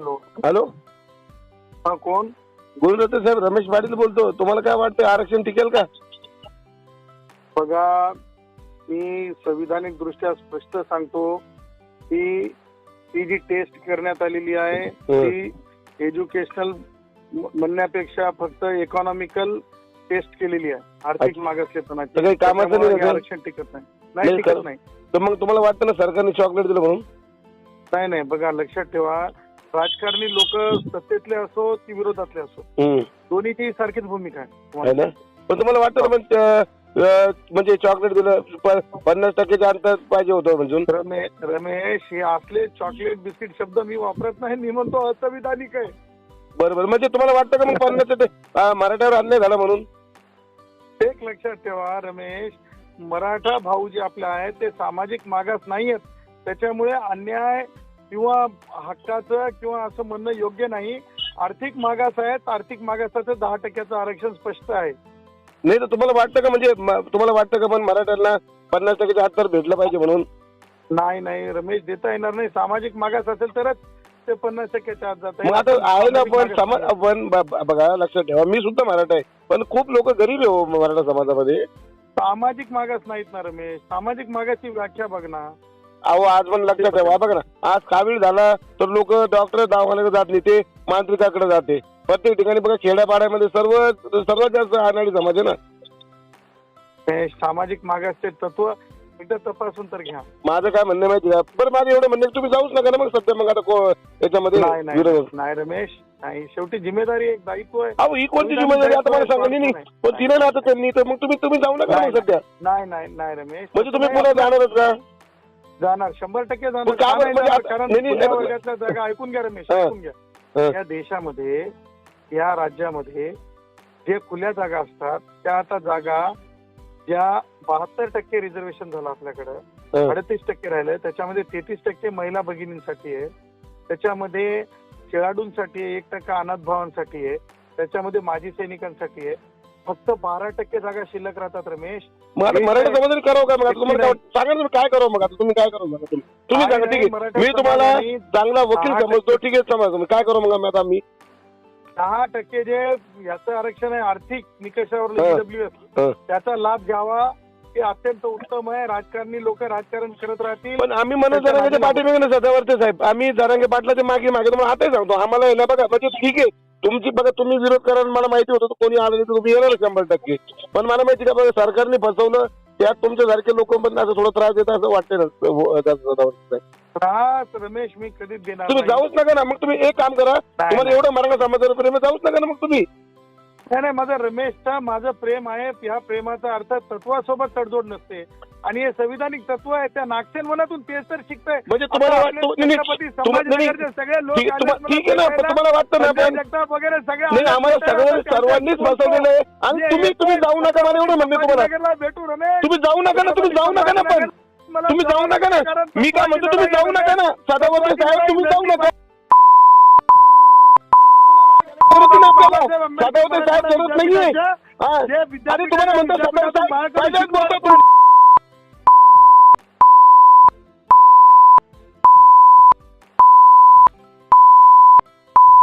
Hello. Hello. हा कोण? गुरुदत्त साहेब रमेश पाटील बोलतो. तुम्हाला काय वाटतं आरक्षण टिकेल का? बघा मी संविधानिक दृष्ट्या स्पष्ट सांगतो की ही जी टेस्ट करण्यात आलेली आहे ती एज्युकेशनल म्हणण्यापेक्षा फक्त इकॉनॉमिकल टेस्ट केलेली आहे. आर्थिक. मागासलेपणाची कामाचं ते? आरक्षण टिकत नाही. नाही टिकत. नाही. तर मग तुम्हाला वाटतं ना सरकारने चॉकलेट दिलं म्हणून? नाही नाही बघा लक्षात ठेवा. राजकारणी लोक सत्तेतले असो की विरोधातले असो. दोन्हीची सारखीच भूमिका आहे. पण तुम्हाला वाटतं पण म्हणजे चॉकलेट दिलं प- पन्नास टक्केच्या अंतर पाहिजे होतं म्हणजे रमे रमेश हे असले चॉकलेट बिस्किट शब्द मी वापरत नाही मी म्हणतो असंविधानिक आहे. बरोबर. म्हणजे तुम्हाला वाटतं का मग पन्नास टक्के मराठ्यावर अन्याय झाला म्हणून? एक लक्षात ठेवा रमेश मराठा भाऊ जे आपले आहेत ते सामाजिक मागास नाही आहेत त्याच्यामुळे अन्याय किंवा हक्काचं किंवा असं म्हणणं योग्य नाही. आर्थिक मागास आहेत आर्थिक मागासाचं दहा टक्क्याचं आरक्षण स्पष्ट आहे. नाही तर तुम्हाला वाटतं का म्हणजे तुम्हाला वाटतं का पण मराठ्यांना पन्नास टक्केचं अंतर भेटलं पाहिजे म्हणून? नाही नाही रमेश देता येणार नाही. सामाजिक मागास असेल तरच ते पन्नास टक्क्याच्या आत जात मग आता आहे ना पण समाज पण बघा लक्षात ठेवा. मी सुद्धा मराठा आहे. पण खूप लोक गरीब आहे हो मराठा समाजामध्ये. सामाजिक मागास नाहीत ना रमेश. सामाजिक मागासची व्याख्या बघ ना. अहो आज पण लक्षात ठेवा बघा ना. आज कावीळ झाला तर लोक डॉक्टर दवाखान्याकडे जात नाही ते मांत्रिकाकडे जाते. प्रत्येक ठिकाणी बघा खेड्यापाड्यामध्ये सर्व सर्वात जास्त अनाडी समाज आहे ना. हे सामाजिक मागासचे तत्व एकदा तपासून तर घ्या. माझं काय म्हणणं आहे माहिती का? बरं माझं एवढं म्हणणं आहे, तुम्ही जाऊच नका ना मग सध्या मग आता को- याच्यामध्ये नाही नाही नाही रमेश. नाही शेवटी जिम्मेदारी एक दायित्व आहे. अहो ही कोणती जिम्मेदारी आता मला सांगा नाही नाही. पण तिने ना आता त्यांनी तर मग तुम्ही तुम्ही जाऊ नका ना मग सध्या. नाही नाही नाही रमेश. म्हणजे तुम्ही पुन्हा जाणारच का? जाणार शंभर टक्के जाणार का बरं म्हणजे? आता- कारण नाही, नाही, खुल्या नाही, वर्गातल्या जागा ऐकून घ्या रमेश हा. ऐकून घ्या हा. या देशामध्ये या राज्यामध्ये जे खुल्या जागा असतात त्या आता जागा ज्या बहात्तर टक्के रिझर्वेशन झालं आपल्याकडं हा. अडतीस टक्के राहिले त्याच्यामध्ये तेहतीस टक्के महिला भगिनींसाठी आहे त्याच्यामध्ये खेळाडूंसाठी आहे एक टक्का अनाथ भावांसाठी आहे त्याच्यामध्ये माजी सैनिकांसाठी आहे फक्त बारा टक्के जागा शिल्लक राहतात रमेश. मग मराठा समाजाने करावं काय मग? आता तुम्हाला काय? सांगा तुम्ही काय करावं मग? आता तुम्ही काय करावं सांगा तुम्ही सांगा ठीक आहे. मी तुम्हाला चांगला वकील समजतो ठीक आहे समजा तुम्ही काय करू मग आता? आम्ही दहा टक्के जे याचं आरक्षण आहे आर्थिक निकषावर. डब्ल्यू. त्याचा लाभ घ्यावा. हे अत्यंत उत्तम आहे. राजकारणी लोक राजकारण करत राहतील. पण आम्ही म्हणत जरांगे मागे पाठीमागे ना सध्यावरते साहेब. आम्ही जरांगे पाटलाच्या मागे मागे तुम्हाला आताही सांगतो. आम्हाला बघा म्हणजे ठीक आहे. तुमची बघा तुम्ही विरोध करा आणि मला माहिती होतं कोणी आलं नाही तर तुम्ही येणार शंभर टक्के पण मला माहिती का बघा सरकारने फसवलं त्यात तुमच्यासारखे लोक पण असं थोडं त्रास देतात असं वाटतंय ना हो. त्रास रमेश मी कधीच देणार तुम्ही. जाऊच नका ना मग तुम्ही एक काम करा तुम्हाला एवढं मराठा समाजावर प्रेम जाऊच नका ना मग तुम्ही नाही नाही माझं रमेशचा माझं प्रेम आहे ह्या प्रेमाचा अर्थ तत्वासोबत तडजोड नसते आणि हे संविधानिक तत्व आहे त्या नागसेन मनातून तेच तर शिकतंय. म्हणजे तुम्हाला सगळे लोक वगैरे सगळे नाही आले आम्हाला भेटायला. सगळं त्यांच्या सर्वांनीच बोलतो. फसवलेलं आहे. आणि तुम्ही तुम्ही जाऊ नका मला एवढं म्हणणे तुम्हाला. भेटू रमेश तुम्ही जाऊ नका ना तुम्ही जाऊ नका ना पण. तुम्ही जाऊ नका ना. मी काय म्हणतो तुम्ही जाऊ नका ना. सदावर्ते साहेब तुम्ही जाऊ नका. सदावर्ते साहेब जरूरत नाहीये. तुम्हाला म्हणतो